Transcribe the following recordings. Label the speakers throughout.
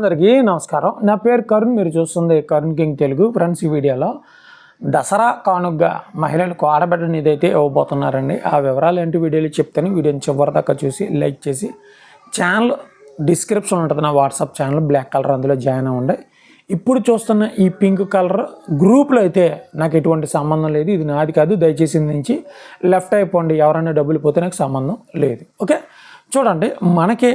Speaker 1: అందరికీ నమస్కారం. నా పేరు కరుణ్ మీరు చూస్తుంది కరుణ్ కింగ్ తెలుగు. ఫ్రెండ్స్ ఈ వీడియోలో దసరా కానుగ్గా మహిళలకు ఆడబిడ్డని ఏదైతే ఇవ్వబోతున్నారండి ఆ వివరాలు ఏంటి వీడియోలు చెప్తాను. వీడియోని చివరిదాకా చూసి లైక్ చేసి ఛానల్ డిస్క్రిప్షన్ ఉంటుంది నా వాట్సాప్ ఛానల్ బ్లాక్ కలర్ అందులో జాయిన్ అవ్వండి. ఇప్పుడు చూస్తున్న ఈ పింక్ కలర్ గ్రూప్లో అయితే నాకు ఎటువంటి సంబంధం లేదు. ఇది నాది కాదు దయచేసి నుంచి లెఫ్ట్ అయిపోండి. ఎవరైనా డబ్బులు పోతే నాకు సంబంధం లేదు. ఓకే? చూడండి మనకి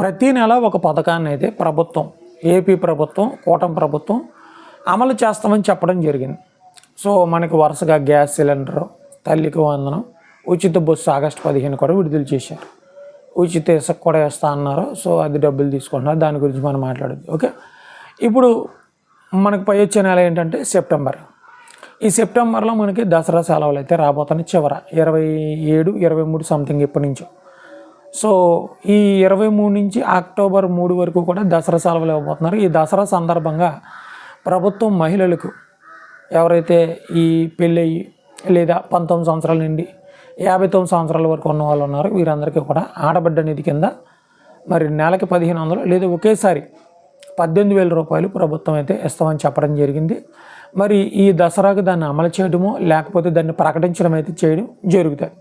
Speaker 1: ప్రతి నెల ఒక పథకాన్ని అయితే ప్రభుత్వం ఏపీ ప్రభుత్వం కూటమి ప్రభుత్వం అమలు చేస్తామని చెప్పడం జరిగింది. సో మనకి వరుసగా గ్యాస్ సిలిండర్ తల్లికి వందనం ఉచిత బస్సు ఆగస్టు పదిహేను కూడా విడుదల చేశారు. ఉచిత ఇసుక కూడా వేస్తా అన్నారు. సో అది డబ్బులు తీసుకుంటున్నారు. దాని గురించి మనం మాట్లాడదు ఓకే? ఇప్పుడు మనకు పై వచ్చే నెల ఏంటంటే సెప్టెంబర్. ఈ సెప్టెంబర్లో మనకి దసరా సెలవులు అయితే రాబోతున్నాయి చివర. ఇరవై ఏడు ఇరవై మూడు సంథింగ్ ఇప్పటి నుంచో. సో ఈ ఇరవై మూడు నుంచి అక్టోబర్ మూడు వరకు కూడా దసరా సెలవులు ఇవ్వబోతున్నారు. ఈ దసరా సందర్భంగా ప్రభుత్వం మహిళలకు ఎవరైతే ఈ పెళ్ళయి లేదా పంతొమ్మిది సంవత్సరాల నుండి యాభై తొమ్మిది సంవత్సరాల వరకు ఉన్న వాళ్ళు ఉన్నారు వీరందరికీ కూడా ఆడబిడ్డ నిధి కింద మరి నెలకి పదిహేను వందలు లేదా ఒకేసారి పద్దెనిమిది వేల రూపాయలు ప్రభుత్వం అయితే ఇస్తామని చెప్పడం జరిగింది. మరి ఈ దసరాకు దాన్ని అమలు చేయడమో లేకపోతే దాన్ని ప్రకటించడం అయితే చేయడం జరుగుతుంది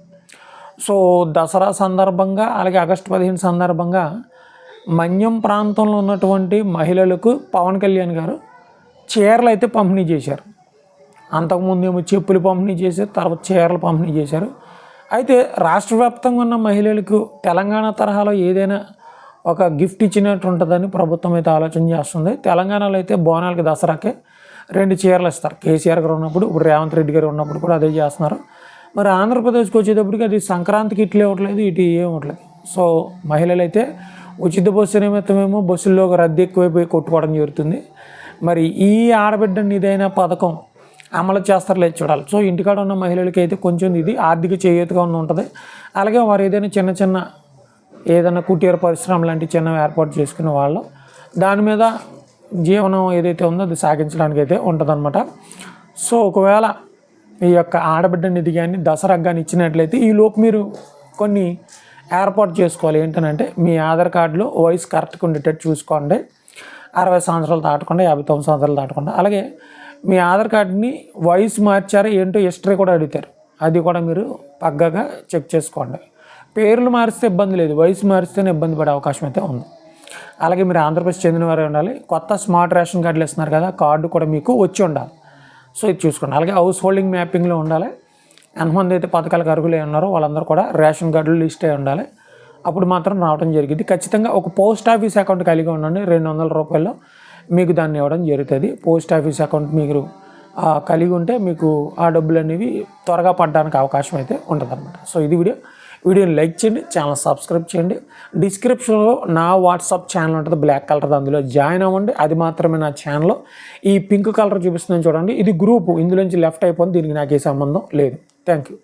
Speaker 1: సో దసరా సందర్భంగా అలాగే ఆగస్టు పదిహేను సందర్భంగా మన్యం ప్రాంతంలో ఉన్నటువంటి మహిళలకు పవన్ కళ్యాణ్ గారు చీరలు అయితే పంపిణీ చేశారు. అంతకుముందు ఏమో చెప్పులు పంపిణీ చేశారు తర్వాత చీరలు పంపిణీ చేశారు. అయితే రాష్ట్ర వ్యాప్తంగా ఉన్న మహిళలకు తెలంగాణ తరహాలో ఏదైనా ఒక గిఫ్ట్ ఇచ్చినట్టు ఉంటుందని ప్రభుత్వం అయితే ఆలోచన చేస్తుంది. తెలంగాణలో అయితే బోనాలకి దసరాకే రెండు చీరలు ఇస్తారు. కేసీఆర్ గారు ఉన్నప్పుడు ఇప్పుడు రేవంత్ రెడ్డి గారు ఉన్నప్పుడు కూడా అదే చేస్తున్నారు. మరి ఆంధ్రప్రదేశ్కి వచ్చేటప్పటికి అది సంక్రాంతికి ఇట్లా ఇవ్వట్లేదు ఇటు ఇవ్వట్లేదు సో మహిళలు అయితే ఉచిత బస్సు నిమిత్తమేమో బస్సుల్లో ఒక రద్దీ ఎక్కువైపోయి కొట్టుకోవడం జరుగుతుంది. మరి ఈ ఆడబిడ్డ నిదైన పథకం అమలు చేస్తారులే చూడాలి. సో ఇంటికాడ ఉన్న మహిళలకి అయితే కొంచెం ఇది ఆర్థిక చేయూతగా ఉంటుంది. అలాగే వారు ఏదైనా చిన్న చిన్న ఏదైనా కుటీర పరిశ్రమ లాంటి చిన్నవి ఏర్పాటు చేసుకునే వాళ్ళు దాని మీద జీవనం ఏదైతే ఉందో అది సాగించడానికి అయితే ఉంటుందన్నమాట. సో ఒకవేళ ఈ యొక్క ఆడబిడ్డ నిధి కానీ దసరా కానీ ఇచ్చినట్లయితే ఈ లోపు మీరు కొన్ని ఏర్పాటు చేసుకోవాలి. ఏంటంటే మీ ఆధార్ కార్డులో వయసు కరెక్ట్గా ఉండేటట్టు చూసుకోండి. అరవై సంవత్సరాలు దాటకుండా యాభై తొమ్మిది సంవత్సరాలు దాటకుండా. అలాగే మీ ఆధార్ కార్డుని వయసు మార్చారా ఏంటో హిస్టరీ కూడా అడుగుతారు. అది కూడా మీరు పగ్గగా చెక్ చేసుకోండి. పేర్లు మారిస్తే ఇబ్బంది లేదు. వయసు మారిస్తేనే ఇబ్బంది పడే అవకాశం అయితే ఉంది. అలాగే మీరు ఆంధ్రప్రదేశ్ చెందిన వారే ఉండాలి. కొత్త స్మార్ట్ రేషన్ కార్డులు ఇస్తున్నారు కదా కార్డు కూడా మీకు వచ్చి ఉండాలి. సో ఇది చూసుకోండి. అలాగే హౌస్ హోల్డింగ్ మ్యాపింగ్లో ఉండాలి. ఎంతమంది అయితే పథకాలకు అర్హులై ఉన్నారో వాళ్ళందరూ కూడా రేషన్ కార్డులు లిస్ట్ అయి ఉండాలి. అప్పుడు మాత్రం రావడం జరిగింది ఖచ్చితంగా ఒక పోస్ట్ ఆఫీస్ అకౌంట్ కలిగి ఉండండి. రెండు వందల రూపాయల్లో మీకు దాన్ని ఇవ్వడం జరుగుతుంది. పోస్ట్ ఆఫీస్ అకౌంట్ మీరు కలిగి ఉంటే మీకు ఆ డబ్బులు అనేవి త్వరగా పడడానికి అవకాశం అయితే ఉంటుంది సో ఇది వీడియో. వీడియోని లైక్ చేయండి ఛానల్ సబ్స్క్రైబ్ చేయండి. డిస్క్రిప్షన్లో నా వాట్సాప్ ఛానల్ ఉంటుంది బ్లాక్ కలర్ అందులో జాయిన్ అవ్వండి. అది మాత్రమే నా ఛానల్ ఈ పింక్ కలర్ చూపిస్తుందని చూడండి. ఇది గ్రూప్ ఇందులోంచి లెఫ్ట్ అయిపోయింది దీనికి నాకు ఏ సంబంధం లేదు. Thank you.